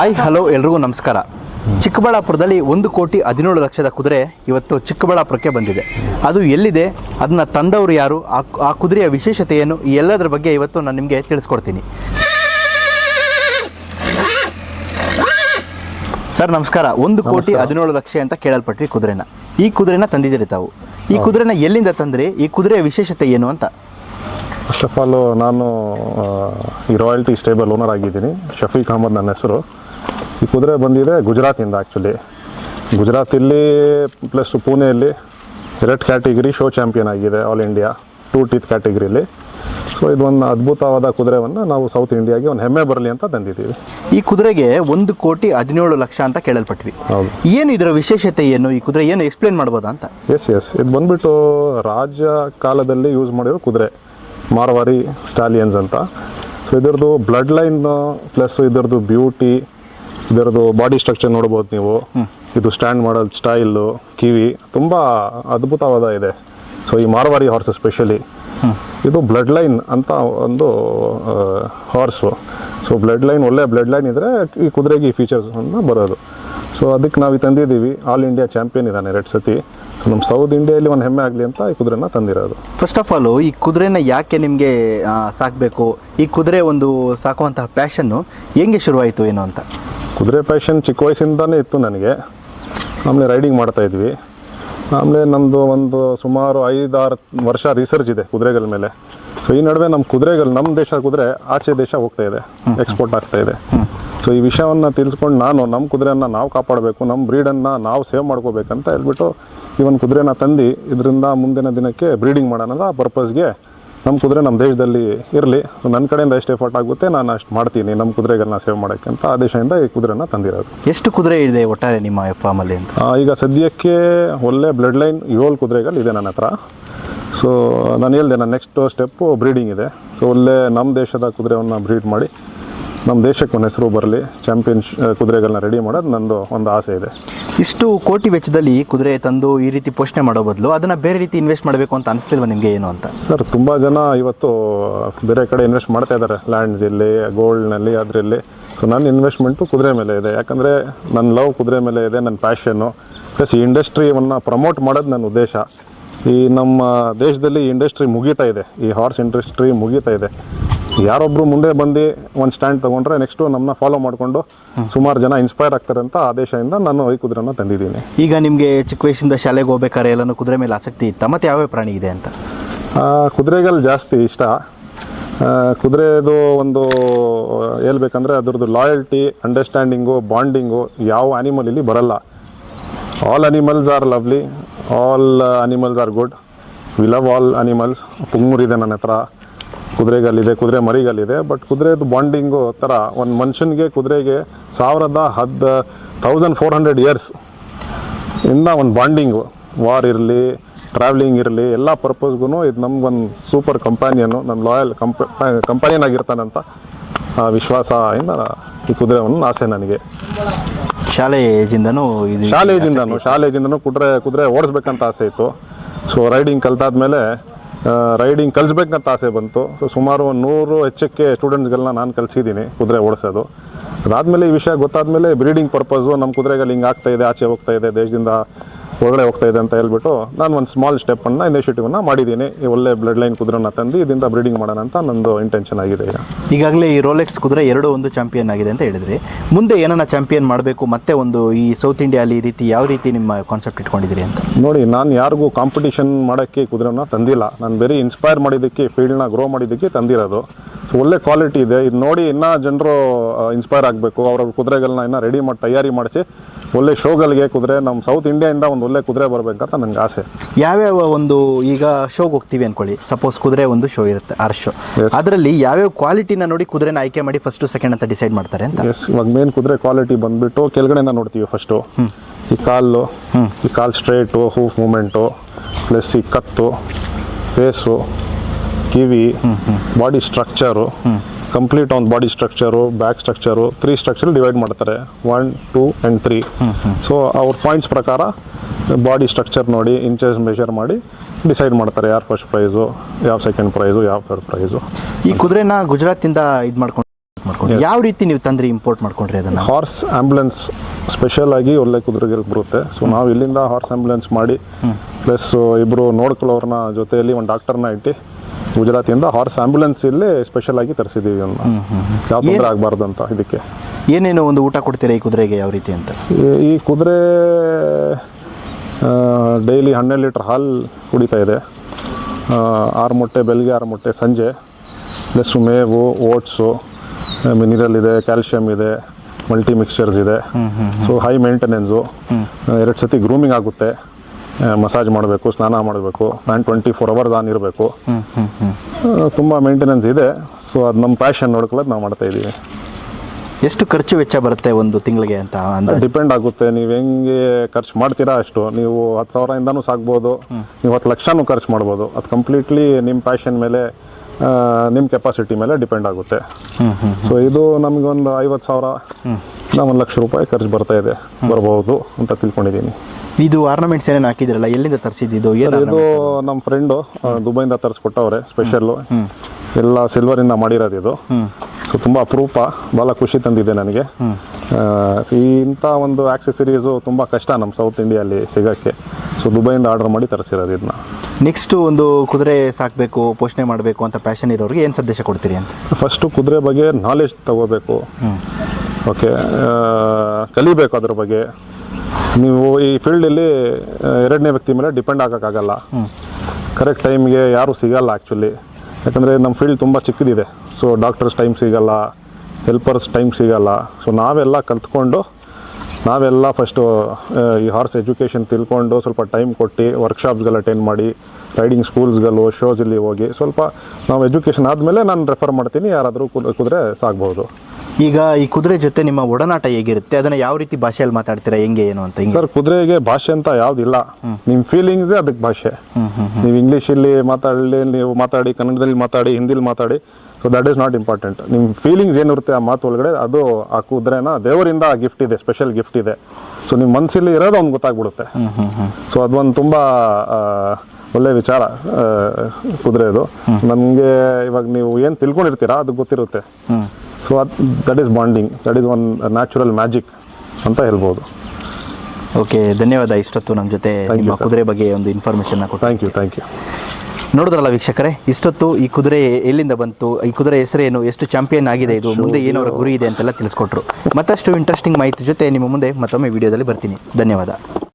Hi hello ಎಲ್ರಿಗೂ ನಮಸ್ಕಾರ. ಚಿಕ್ಕಬಳ್ಳಾಪುರದಲ್ಲಿ ಒಂದು ಕೋಟಿ ಹದಿನೇಳು ಲಕ್ಷದ ಕುದುರೆ ಇವತ್ತು ಚಿಕ್ಕಬಳ್ಳಾಪುರಕ್ಕೆ ಬಂದಿದೆ. ಅದು ಎಲ್ಲಿದೆ? ಅದನ್ನ ತಂದವರು ಯಾರು? ಆ ಕುದುರೆಯ ವಿಶೇಷತೆ ಏನು ಈ ಎಲ್ಲದರ ಬಗ್ಗೆ ಇವತ್ತು ನಾನು ನಿಮಗೆ ತಿಳಿಸ್ಕೊಡ್ತೀನಿ. ಸರ್ ನಮಸ್ಕಾರ. ಒಂದು ಕೋಟಿ ಹದಿನೇಳು ಲಕ್ಷ ಅಂತ ಕೇಳಲ್ಪಟ್ಟಿ ಕುದುರೆನ. ಈ ಕುದುರೆನ ತಂದಿದ್ದೀರಿ ತಾವು. ಈ ಕುದುರೆನ ಎಲ್ಲಿಂದ ತಂದ್ರಿ? ಈ ಕುದುರೆಯ ವಿಶೇಷತೆ ಏನು ಅಂತ? ಫಸ್ಟ್ ಆಫ್ ಆಲ್ ನಾನು ಈ ರಾಯಲ್ಟಿ ಸ್ಟೇಬಲ್ ಓನರ್ ಆಗಿದ್ದೀನಿ. ಶಫೀಕ್ ಅಹಮದ್ ನನ್ನ ಹೆಸರು. ಈ ಕುದುರೆ ಬಂದಿದೆ ಗುಜರಾತಿಂದ ಆ್ಯಕ್ಚುಲಿ ಗುಜರಾತಿಲ್ಲಿ ಪ್ಲಸ್ ಪುಣೆಯಲ್ಲಿ ರೆಡ್ ಕ್ಯಾಟಗಿರಿ ಶೋ ಚಾಂಪಿಯನ್ ಆಗಿದೆ ಆಲ್ ಇಂಡಿಯಾ ಟೂ ಟೀತ್ ಕ್ಯಾಟಗಿರಿಲಿ ಸೊ ಇದೊಂದು ಅದ್ಭುತವಾದ ಕುದುರೆವನ್ನು ನಾವು ಸೌತ್ ಇಂಡಿಯಾಗೆ ಒಂದು ಹೆಮ್ಮೆ ಬರಲಿ ಅಂತ ತಂದಿದ್ದೀವಿ. ಈ ಕುದುರೆಗೆ ಒಂದು ಕೋಟಿ ಹದಿನೇಳು ಲಕ್ಷ ಅಂತ ಕೇಳಲ್ಪಟ್ವಿ. ಹೌದು. ಏನು ಇದರ ವಿಶೇಷತೆ ಏನು? ಈ ಕುದುರೆ ಏನು ಎಕ್ಸ್ಪ್ಲೇನ್ ಮಾಡ್ಬೋದಾ ಅಂತ? ಎಸ್ ಎಸ್ ಇದು ಬಂದ್ಬಿಟ್ಟು ರಾಜ ಕಾಲದಲ್ಲಿ ಯೂಸ್ ಮಾಡಿರೋ ಕುದುರೆ ಮಾರವಾರಿ ಸ್ಟಾಲಿಯನ್ಸ್ ಅಂತ. ಸೊ ಇದರದ್ದು ಬ್ಲಡ್ ಲೈನ್ ಪ್ಲಸ್ ಇದರದ್ದು ಬ್ಯೂಟಿ ಇದರದ್ದು ಬಾಡಿ ಸ್ಟ್ರಕ್ಚರ್ ನೋಡ್ಬೋದು ನೀವು. ಇದು ಸ್ಟ್ಯಾಂಡ್ ಮಾಡಲ್ ಸ್ಟೈಲು ಕಿವಿ ತುಂಬ ಅದ್ಭುತವಾದ ಇದೆ. ಸೊ ಈ ಮಾರವಾರಿ ಹಾರ್ಸ್ ಸ್ಪೆಷಲಿ ಇದು ಬ್ಲಡ್ ಲೈನ್ ಅಂತ ಒಂದು ಹಾರ್ಸು ಸೊ ಬ್ಲಡ್ ಲೈನ್ ಒಳ್ಳೆ ಬ್ಲಡ್ ಲೈನ್ ಇದ್ದರೆ ಈ ಕುದುರೆಗೆ ಈ ಫೀಚರ್ಸ್ ಬರೋದು. ಸೊ ಅದಕ್ಕೆ ನಾವು ಈ ತಂದಿದ್ದೀವಿ. ಆಲ್ ಇಂಡಿಯಾ ಚಾಂಪಿಯನ್ ಇದ್ದಾನೆ ಎರಡು ಸತಿ. ನಮ್ಮ ಸೌತ್ ಇಂಡಿಯಾದಲ್ಲಿ ಒಂದು ಹೆಮ್ಮೆ ಆಗಲಿ ಅಂತ ಈ ಕುದುರೆನ ತಂದಿರೋದು. ಫಸ್ಟ್ ಆಫ್ ಆಲ್ ಈ ಕುದುರೆನ ಯಾಕೆ ನಿಮಗೆ ಸಾಕಬೇಕು? ಈ ಕುದುರೆ ಒಂದು ಸಾಕುವಂತಹ ಪ್ಯಾಷನ್ನು ಹೆಂಗೆ ಶುರುವಾಯಿತು ಏನು ಅಂತ? ಕುದುರೆ ಪ್ಯಾಷನ್ ಚಿಕ್ಕ ವಯಸ್ಸಿಂದನೇ ಇತ್ತು ನನಗೆ. ಆಮೇಲೆ ರೈಡಿಂಗ್ ಮಾಡ್ತಾ ಇದ್ವಿ. ಆಮೇಲೆ ನಮ್ಮದು ಒಂದು ಸುಮಾರು ಐದಾರು ವರ್ಷ ರಿಸರ್ಚ್ ಇದೆ ಕುದುರೆಗಳ ಮೇಲೆ. ಸೊ ಈ ನಡುವೆ ನಮ್ಮ ಕುದುರೆಗಳು ನಮ್ಮ ದೇಶ ಕುದುರೆ ಆಚೆ ದೇಶ ಹೋಗ್ತಾ ಇದೆ. ಎಕ್ಸ್ಪೋರ್ಟ್ ಆಗ್ತಾ ಇದೆ. ಸೊ ಈ ವಿಷಯವನ್ನು ತಿಳಿಸ್ಕೊಂಡು ನಾನು ನಮ್ಮ ಕುದುರೆಯನ್ನು ನಾವು ಕಾಪಾಡಬೇಕು ನಮ್ಮ ಬ್ರೀಡನ್ನು ನಾವು ಸೇವ್ ಮಾಡ್ಕೋಬೇಕಂತ ಹೇಳ್ಬಿಟ್ಟು ಈ ಒಂದು ಕುದುರೆನ ತಂದು ಇದರಿಂದ ಮುಂದಿನ ದಿನಕ್ಕೆ ಬ್ರೀಡಿಂಗ್ ಮಾಡೋಣ ಪರ್ಪಸ್ಗೆ ನಮ್ಮ ಕುದುರೆ ನಮ್ಮ ದೇಶದಲ್ಲಿ ಇರಲಿ. ನನ್ನ ಕಡೆಯಿಂದ ಎಷ್ಟು ಎಫರ್ಟ್ ಆಗುತ್ತೆ ನಾನು ಅಷ್ಟು ಮಾಡ್ತೀನಿ ನಮ್ಮ ಕುದುರೆಗಳನ್ನ ಸೇವ್ ಮಾಡೋಕ್ಕೆ ಅಂತ ಆದೇಶದಿಂದ ಈ ಕುದುರೆನ ತಂದಿರೋದು. ಎಷ್ಟು ಕುದುರೆ ಇದೆ ಒಟ್ಟಾರೆ ನಿಮ್ಮ ಫಾರ್ಮಲ್ಲಿ ಅಂತ? ಈಗ ಸದ್ಯಕ್ಕೆ ಒಳ್ಳೆ ಬ್ಲಡ್ ಲೈನ್ ಏಳು ಕುದುರೆಗಳು ಇದೆ ನನ್ನ ಹತ್ರ. ಸೊ ನಾನು ಹೇಳ್ದೆ ನನ್ನ ನೆಕ್ಸ್ಟ್ ಸ್ಟೆಪ್ಪು ಬ್ರೀಡಿಂಗ್ ಇದೆ. ಸೊ ಒಳ್ಳೆ ನಮ್ಮ ದೇಶದ ಕುದುರೆಯನ್ನು ಬ್ರೀಡ್ ಮಾಡಿ ನಮ್ಮ ದೇಶಕ್ಕೆ ಒಂದು ಹೆಸರು ಬರಲಿ ಚಾಂಪಿಯನ್ ಕುದುರೆಗಳನ್ನ ರೆಡಿ ಮಾಡೋದು ನಂದು ಒಂದು ಆಸೆ ಇದೆ. ಇಷ್ಟು ಕೋಟಿ ವೆಚ್ಚದಲ್ಲಿ ಈ ಕುದುರೆ ತಂದು ಈ ರೀತಿ ಪೋಷಣೆ ಮಾಡೋ ಬದಲು ಅದನ್ನು ಬೇರೆ ರೀತಿ ಇನ್ವೆಸ್ಟ್ ಮಾಡಬೇಕು ಅಂತ ಅನಿಸ್ತಿಲ್ವ ನಿಮಗೆ ಏನು ಅಂತ? ಸರ್ ತುಂಬ ಜನ ಇವತ್ತು ಬೇರೆ ಕಡೆ ಇನ್ವೆಸ್ಟ್ ಮಾಡ್ತಾ ಇದ್ದಾರೆ ಲ್ಯಾಂಡ್ಸ್ ಇಲ್ಲಿ ಗೋಲ್ಡ್ನಲ್ಲಿ ಅದರಲ್ಲಿ. ಸೊ ನನ್ನ ಇನ್ವೆಸ್ಟ್ಮೆಂಟು ಕುದುರೆ ಮೇಲೆ ಇದೆ. ಯಾಕಂದರೆ ನನ್ನ ಲವ್ ಕುದುರೆ ಮೇಲೆ ಇದೆ ನನ್ನ ಪ್ಯಾಷನ್ನು ಪ್ಲಸ್ ಈ ಇಂಡಸ್ಟ್ರಿಯನ್ನು ಪ್ರಮೋಟ್ ಮಾಡೋದು ನನ್ನ ಉದ್ದೇಶ. ಈ ನಮ್ಮ ದೇಶದಲ್ಲಿ ಇಂಡಸ್ಟ್ರಿ ಮುಗೀತಾ ಇದೆ. ಈ ಹಾರ್ಸ್ ಇಂಡಸ್ಟ್ರಿ ಮುಗೀತಾ ಇದೆ. ಯಾರೊಬ್ಬರು ಮುಂದೆ ಬಂದು ಒಂದು ಸ್ಟ್ಯಾಂಡ್ ತಗೊಂಡ್ರೆ ನೆಕ್ಸ್ಟು ನಮ್ಮನ್ನ ಫಾಲೋ ಮಾಡಿಕೊಂಡು ಸುಮಾರು ಜನ ಇನ್ಸ್ಪೈರ್ ಆಗ್ತಾರೆ ಅಂತ ಆದೇಶದಿಂದ ನಾನು ಈ ಕುದುರೆನ ತಂದಿದ್ದೀನಿ. ಈಗ ನಿಮಗೆ ಚಿಕ್ಕ ವಯಸ್ಸಿಂದ ಶಾಲೆಗೆ ಹೋಗ್ಬೇಕಾದ್ರೆ ಎಲ್ಲನೂ ಕುದುರೆ ಮೇಲೆ ಆಸಕ್ತಿ ಇತ್ತ? ಮತ್ತು ಯಾವ್ಯಾವ ಪ್ರಾಣಿ ಇದೆ ಅಂತ? ಕುದುರೆಗಳು ಜಾಸ್ತಿ ಇಷ್ಟ. ಕುದುರೆದು ಒಂದು ಹೇಳ್ಬೇಕಂದ್ರೆ ಅದ್ರದ್ದು ಲಾಯಲ್ಟಿ ಅಂಡರ್ಸ್ಟ್ಯಾಂಡಿಂಗು ಬಾಂಡಿಂಗು ಯಾವ ಆ್ಯನಿಮಲ್ ಇಲ್ಲಿ ಬರಲ್ಲ. All animals are lovely all animals are good we love all animals ಪುಂಗೂರಿದೆ ನನ್ನ ಹತ್ರ. ಕುದುರೆಗಲ್ಲಿದೆ ಕುದುರೆ ಮರಿಗಲ್ಲಿದೆ ಬಟ್ ಕುದುರೆದು ಬಾಂಡಿಂಗು ಥರ ಒಂದು ಮನುಷ್ಯನಿಗೆ ಕುದುರೆಗೆ ಸಾವಿರದ ಹದ್ ತೌಸಂಡ್ ಫೋರ್ ಹಂಡ್ರೆಡ್ ಇಯರ್ಸ್ ಇಂದ ಒಂದು ಬಾಂಡಿಂಗು ವಾರ್ ಇರಲಿ ಟ್ರಾವೆಲಿಂಗ್ ಇರಲಿ ಎಲ್ಲ ಪರ್ಪಸ್ಗೂ ಇದು ನಮ್ಗೊಂದು ಸೂಪರ್ ಕಂಪ್ಯಾನಿಯನ್ನು ನನ್ನ ಲಾಯಲ್ ಕಂಪ ಕಂಪ್ಯಾನಿಯನ್ ಆಗಿರ್ತಾನಂತ ಆ ವಿಶ್ವಾಸದಿಂದ ಈ ಕುದುರೆವನ್ನು ಆಸೆ ನನಗೆ. ಶಾಲೆ ಏಜಿಂದನೂ ಇದು ಶಾಲೇಜಿಂದನು ಶಾಲೇಜಿಂದನು ಕುದುರೆ ಕುದುರೆ ಓಡಿಸ್ಬೇಕಂತ ಆಸೆ ಇತ್ತು. ಸೊ ರೈಡಿಂಗ್ ಕಲ್ತಾದ್ಮೇಲೆ ರೈಡಿಂಗ್ ಕಲಿಸ್ಬೇಕಂತ ಆಸೆ ಬಂತು. ಸೊ ಸುಮಾರು ಒಂದು ನೂರು ಹೆಚ್ಚಕ್ಕೆ ಸ್ಟೂಡೆಂಟ್ಸ್ಗಳನ್ನ ನಾನು ಕಲಿಸಿದ್ದೀನಿ ಕುದುರೆ ಓಡಿಸೋದು. ಅದಾದಮೇಲೆ ಈ ವಿಷಯ ಗೊತ್ತಾದಮೇಲೆ ಬ್ರೀಡಿಂಗ್ ಪರ್ಪಸ್ಸು ನಮ್ಮ ಕುದುರೆಗಳು ಹಿಂಗೆ ಆಗ್ತಾ ಇದೆ ಆಚೆ ಹೋಗ್ತಾ ಇದೆ ದೇಶದಿಂದ ಒಳಗಡೆ ಹೋಗ್ತಾ ಇದೆ ಅಂತ ಹೇಳ್ಬಿಟ್ಟು ನಾನು ಒಂದು ಸ್ಮಾಲ್ ಸ್ಟೆಪ್ಪನ್ನು ಇನಿಷಿಯೇಟಿವನ್ನ ಮಾಡಿದ್ದೀನಿ ಈ ಒಳ್ಳೆ ಬ್ಲಡ್ ಲೈನ್ ಕುದುರೆನ ತಂದು ಇದರಿಂದ ಬ್ರೀಡಿಂಗ್ ಮಾಡೋಣ ಅಂತ ನಂದು ಇಂಟೆನ್ಷನ್ ಆಗಿದೆ ಈಗ. ಈಗಾಗಲೇ ಈ ರೋಲೆಕ್ಸ್ ಕುದುರೆ ಎರಡು ಒಂದು ಚಾಂಪಿಯನ್ ಆಗಿದೆ ಅಂತ ಹೇಳಿದ್ರಿ. ಮುಂದೆ ಏನನ್ನ ಚಾಂಪಿಯನ್ ಮಾಡಬೇಕು ಮತ್ತೆ ಒಂದು ಈ ಸೌತ್ ಇಂಡಿಯಾಲಿ ಈ ರೀತಿ ಯಾವ ರೀತಿ ನಿಮ್ಮ ಕಾನ್ಸೆಪ್ಟ್ ಇಟ್ಕೊಂಡಿದ್ದೀರಿ ಅಂತ? ನೋಡಿ ನಾನು ಯಾರಿಗೂ ಕಾಂಪಿಟೇಷನ್ ಮಾಡೋಕ್ಕೆ ಕುದುರೆನ ತಂದಿಲ್ಲ. ನಾನು ಬೇರೆ ಇನ್ಸ್ಪೈರ್ ಮಾಡಿದ್ದಕ್ಕೆ ಫೀಲ್ಡ್ನ ಗ್ರೋ ಮಾಡಿದ್ದಕ್ಕೆ ತಂದಿರೋದು. ಸೊ ಒಳ್ಳೆ ಕ್ವಾಲಿಟಿ ಇದೆ. ಇದು ನೋಡಿ ಇನ್ನೂ ಜನರು ಇನ್ಸ್ಪೈರ್ ಆಗಬೇಕು. ಅವರ ಕುದುರೆಗಳನ್ನ ಇನ್ನೂ ರೆಡಿ ಮಾಡಿ ತಯಾರಿ ಮಾಡಿಸಿ ಒಳ್ಳೆ ಶೋಗಳಿಗೆ ಕುದುರೆ ನಮ್ಮ ಸೌತ್ ಇಂಡಿಯಾದಿಂದ ಒಂದು ಒಳ್ಳೆ ಕುದುರೆ ಬರಬೇಕಂತ ನನಗೆ ಆಸೆ. ಯಾವ್ಯಾವ ಒಂದು ಈಗ ಶೋಗೆ ಹೋಗ್ತೀವಿ ಅಂದ್ಕೊಳ್ಳಿ ಸಪೋಸ್ ಕುದುರೆ ಒಂದು ಶೋ ಇರುತ್ತೆ ಆರ್ ಶೋ. ಅದರಲ್ಲಿ ಯಾವ್ಯಾವ ಕ್ವಾಲಿಟಿನ ನೋಡಿ ಕುದುರೆನ ಆಯ್ಕೆ ಮಾಡಿ ಫಸ್ಟ್ ಸೆಕೆಂಡ್ ಅಂತ ಡಿಸೈಡ್ ಮಾಡ್ತಾರೆ ಅಂತ? ಎಸ್ ಇವಾಗ ಮೇನ್ ಕುದುರೆ ಕ್ವಾಲಿಟಿ ಬಂದ್ಬಿಟ್ಟು ಕೆಳಗಡೆಯಿಂದ ನೋಡ್ತೀವಿ ಫಸ್ಟು ಈ ಕಾಲು ಈ ಕಾಲು ಸ್ಟ್ರೇಟು ಹೂಫ್ ಮೂಮೆಂಟು ಪ್ಲಸ್ ಈ ಕತ್ತು. ಫೇಸು ಕಿವಿ ಬಾಡಿ ಸ್ಟ್ರಕ್ಚರು ಕಂಪ್ಲೀಟ್ ಒಂದು body structure back structure three structure divide ಮಾಡ್ತಾರೆ. One two and three. So ಅವ್ರ ಪಾಯಿಂಟ್ಸ್ ಪ್ರಕಾರ ಬಾಡಿ ಸ್ಟ್ರಕ್ಚರ್ ನೋಡಿ ಇಂಚಸ್ ಮೆಷರ್ ಮಾಡಿ ಡಿಸೈಡ್ ಮಾಡ್ತಾರೆ ಯಾರು ಫಸ್ಟ್ ಪ್ರೈಸು ಯಾವ ಸೆಕೆಂಡ್ ಪ್ರೈಸು ಯಾವ ಥರ್ಡ್ ಪ್ರೈಸು ಈ ಕುದುರೆನ ಗುಜರಾತಿಂದ ಇದು ಮಾಡ್ಕೊಂಡು ಮಾಡ್ಕೊಂಡ್ರಿ? ಯಾವ ರೀತಿ ನೀವು ತಂದ್ರಿ ಇಂಪೋರ್ಟ್ ಮಾಡ್ಕೊಂಡ್ರಿ ಅದನ್ನು? ಹಾರ್ಸ್ ಆ್ಯಂಬುಲೆನ್ಸ್ ಸ್ಪೆಷಲ್ ಆಗಿ ಒಳ್ಳೆ ಕುದುರೆಗೆ ಬರುತ್ತೆ. ಸೊ ನಾವು ಇಲ್ಲಿಂದ ಹಾರ್ಸ್ ಆಂಬ್ಯುಲೆನ್ಸ್ ಮಾಡಿ ಪ್ಲಸ್ ಇಬ್ಬರು ನೋಡ್ಕೊಳ್ಳೋರ್ನ ಜೊತೆಯಲ್ಲಿ ಒಂದು ಡಾಕ್ಟರ್ನ ಇಟ್ಟು ಗುಜರಾತಿಯಿಂದ ಹಾರ್ಸ್ ಆಂಬ್ಯುಲೆನ್ಸ್ ಇಲ್ಲಿ ಸ್ಪೆಷಲ್ ಆಗಿ ತರಿಸಿದ್ದೀವಿ ಅವನ್ನ ಯಾವ ತೊಂದರೆ ಆಗಬಾರ್ದು ಅಂತ ಇದಕ್ಕೆ. ಏನೇನು ಒಂದು ಊಟ ಕೊಡ್ತೀರಾ ಈ ಕುದುರೆಗೆ ಯಾವ ರೀತಿ ಅಂತ? ಈ- ಕುದುರೆ ಡೈಲಿ ಹನ್ನೆರಡು ಲೀಟ್ರ್ ಹಾಲು ಕುಡಿತಾ ಇದೆ. ಆರು ಮೊಟ್ಟೆ ಬೆಳಗ್ಗೆ ಆರು ಮೊಟ್ಟೆ ಸಂಜೆ ಪ್ಲಸ್ ಮೇವು ಓಟ್ಸು ಮಿನಿರಲ್ ಇದೆ ಕ್ಯಾಲ್ಶಿಯಮ್ ಇದೆ. ಮಲ್ಟಿ ಮಿಕ್ಸ್ಚರ್ಸ್ ಇದೆ ಸೊ ಹೈ ಮೇಂಟೆನೆನ್ಸು ಎರಡು ಸತಿ ಗ್ರೂಮಿಂಗ್ ಆಗುತ್ತೆ. ಮಸಾಜ್ ಮಾಡಬೇಕು ಸ್ನಾನ ಮಾಡಬೇಕು. ನಾನು ಟ್ವೆಂಟಿ ಫೋರ್ ಅವರ್ಸ್ ಆನ್ ಇರಬೇಕು. ತುಂಬ ಮೇಂಟೆನೆನ್ಸ್ ಇದೆ. ಸೊ ಅದು ನಮ್ಮ ಪ್ಯಾಷನ್ ನೋಡ್ಕೊಳ್ಳೋದು ನಾವು ಮಾಡ್ತಾ ಇದ್ದೀವಿ. ಎಷ್ಟು ಖರ್ಚು ವೆಚ್ಚ ಬರುತ್ತೆ ಒಂದು ತಿಂಗಳಿಗೆ ಅಂತ ಡಿಪೆಂಡ್ ಆಗುತ್ತೆ. ನೀವು ಹೆಂಗೆ ಖರ್ಚು ಮಾಡ್ತೀರಾ ಅಷ್ಟು. ನೀವು ಹತ್ತು ಸಾವಿರದಿಂದನೂ ಸಾಕ್ಬೋದು. ನೀವು ಹತ್ತು ಲಕ್ಷನೂ ಖರ್ಚು ಮಾಡ್ಬೋದು. ಅದು ಕಂಪ್ಲೀಟ್ಲಿ ನಿಮ್ಮ ಪ್ಯಾಷನ್ ಮೇಲೆ ನಿಮ್ಮ ಕೆಪಾಸಿಟಿ ಮೇಲೆ ಡಿಪೆಂಡ್ ಆಗುತ್ತೆ. ಸೊ ಇದು ನಮಗೊಂದು ಐವತ್ತು ಸಾವಿರ ನಾವು ಒಂದು ಲಕ್ಷ ರೂಪಾಯಿ ಖರ್ಚು ಬರ್ತಾ ಇದೆ ಬರಬಹುದು ಅಂತ ತಿಳ್ಕೊಂಡಿದ್ದೀನಿ. ಇದು ಆರ್ನಮೆಂಟ್ಸ್ ಏನೇನು ಹಾಕಿದಿರಲ್ಲ ಎಲ್ಲಿಂದ ತರಿಸಿದ್ದು ಇದು ನಮ್ಮ ಫ್ರೆಂಡು ದುಬೈಯಿಂದ ತರಿಸ್ಕೊಟ್ಟವ್ರೆ ಸ್ಪೆಷಲ್ಲು ಎಲ್ಲ ಸಿಲ್ವರಿಂದ ಮಾಡಿರೋದು ಇದು. ಸೊ ತುಂಬ ಅಪರೂಪ ಭಾಳ ಖುಷಿ ತಂದಿದೆ ನನಗೆ. ಇಂಥ ಒಂದು ಆಕ್ಸೆಸರೀಸು ತುಂಬ ಕಷ್ಟ ನಮ್ಮ ಸೌತ್ ಇಂಡಿಯಲ್ಲಿ ಸಿಗೋಕ್ಕೆ. ಸೊ ದುಬೈಯಿಂದ ಆರ್ಡರ್ ಮಾಡಿ ತರಿಸಿರೋದು ಇದನ್ನ ನೆಕ್ಸ್ಟ್ ಒಂದು ಕುದುರೆ ಸಾಕಬೇಕು ಪೋಷಣೆ ಮಾಡಬೇಕು ಅಂತ ಪ್ಯಾಷನ್ ಇರೋರಿಗೆ ಏನು ಸಂದೇಶ ಕೊಡ್ತೀರಿ ಅಂತ? ಫಸ್ಟು ಕುದುರೆ ಬಗ್ಗೆ ನಾಲೆಜ್ ತಗೋಬೇಕು. ಓಕೆ ಕಲಿಬೇಕು ಅದ್ರ ಬಗ್ಗೆ. ನೀವು ಈ ಫೀಲ್ಡಲ್ಲಿ ಎರಡನೇ ವ್ಯಕ್ತಿ ಮೇಲೆ ಡಿಪೆಂಡ್ ಆಗೋಕ್ಕಾಗಲ್ಲ. ಕರೆಕ್ಟ್ ಟೈಮ್ಗೆ ಯಾರೂ ಸಿಗಲ್ಲ ಆ್ಯಕ್ಚುಲಿ ಯಾಕಂದರೆ ನಮ್ಮ ಫೀಲ್ಡ್ ತುಂಬ ಚಿಕ್ಕದಿದೆ. ಸೊ ಡಾಕ್ಟರ್ಸ್ ಟೈಮ್ ಸಿಗಲ್ಲ ಹೆಲ್ಪರ್ಸ್ ಟೈಮ್ ಸಿಗಲ್ಲ. ಸೊ ನಾವೆಲ್ಲ ಕಲ್ತ್ಕೊಂಡು ನಾವೆಲ್ಲ ಫಸ್ಟು ಈ ಹಾರ್ಸ್ ಎಜುಕೇಷನ್ ತಿಳ್ಕೊಂಡು ಸ್ವಲ್ಪ ಟೈಮ್ ಕೊಟ್ಟು ವರ್ಕ್ಶಾಪ್ಸ್ಗಳು ಅಟೆಂಡ್ ಮಾಡಿ ರೈಡಿಂಗ್ ಸ್ಕೂಲ್ಸ್ಗಳು ಶೋಸಲ್ಲಿ ಹೋಗಿ ಸ್ವಲ್ಪ ನಾವು ಎಜುಕೇಷನ್ ಆದಮೇಲೆ ನಾನು ರೆಫರ್ ಮಾಡ್ತೀನಿ ಯಾರಾದರೂ ಕುದುರೆ ಸಾಕ್ಬೋದು. ಈಗ ಈ ಕುದುರೆ ಜೊತೆ ನಿಮ್ಮ ಒಡನಾಟ ಹೇಗಿರುತ್ತೆ? ಅದನ್ನು ಯಾವ ರೀತಿ ಭಾಷೆಯಲ್ಲಿ ಮಾತಾಡ್ತೀರಾ? ಹೆಂಗೆ ಏನು ಅಂತ ಹಿಂಗೆ? ಸರ್ ಕುದುರೆಗೆ ಭಾಷೆ ಅಂತ ಯಾವುದಿಲ್ಲ. ನಿಮ್ಮ ಫೀಲಿಂಗ್ಸೇ ಅದಕ್ಕೆ ಭಾಷೆ. ನೀವು ಇಂಗ್ಲೀಷಲ್ಲಿ ಮಾತಾಡಲಿ ನೀವು ಮಾತಾಡಿ ಕನ್ನಡದಲ್ಲಿ ಮಾತಾಡಿ ಹಿಂದಿಲಿ ಮಾತಾಡಿ so that is not important ನಿಮ್ಮ ಫೀಲಿಂಗ್ಸ್ ಏನಿರುತ್ತೆ ಆ ಮಾತು ಒಳಗಡೆ ಅದು ಆ ಕುದುರೆನ ದೇವರಿಂದ ಗಿಫ್ಟ್ ಇದೆ ಸ್ಪೆಷಲ್ ಗಿಫ್ಟ್ ಇದೆ. ಸೊ ನಿಮ್ಮ ಮನಸ್ಸಲ್ಲಿ ಇರೋದು ಅವ್ನು ಗೊತ್ತಾಗ್ಬಿಡುತ್ತೆ. ಸೊ ಅದೊಂದು ತುಂಬ ಒಳ್ಳೆ ವಿಚಾರ ಕುದುರೆ ಕುದುರೆದು ನನಗೆ ಇವಾಗ ನೀವು ಏನು ತಿಳ್ಕೊಂಡಿರ್ತೀರಾ ಅದು ಗೊತ್ತಿರುತ್ತೆ. ಸೊ ಅದು that is bonding that is one natural magic ಅಂತ ಹೇಳ್ಬೋದು. ಓಕೆ ಧನ್ಯವಾದ ಇಷ್ಟೊತ್ತು ನಮ್ಮ ಜೊತೆ ನಿಮ್ಮ. ಕುದುರೆ ಬಗ್ಗೆ ಒಂದು ಇನ್ಫಾರ್ಮೇಷನ್ ಕೊಟ್ಟು ಥ್ಯಾಂಕ್ ಯು ಥ್ಯಾಂಕ್ ಯು ನೋಡಿದ್ರಲ್ಲ ವೀಕ್ಷಕರೇ ಇಷ್ಟೊತ್ತು ಈ ಕುದುರೆ ಎಲ್ಲಿಂದ ಬಂತು ಈ ಕುದುರೆ ಹೆಸರೇನು ಎಷ್ಟು ಚಾಂಪಿಯನ್ ಆಗಿದೆ ಇದು ಮುಂದೆ ಏನು ಅವರ ಗುರಿ ಇದೆ ಅಂತೆಲ್ಲ ತಿಳಿಸ್ಕೊಟ್ರು. ಮತ್ತಷ್ಟು ಇಂಟ್ರೆಸ್ಟಿಂಗ್ ಮಾಹಿತಿ ಜೊತೆ ನಿಮ್ಮ ಮುಂದೆ ಮತ್ತೊಮ್ಮೆ ವಿಡಿಯೋದಲ್ಲಿ ಬರ್ತೀನಿ. ಧನ್ಯವಾದ.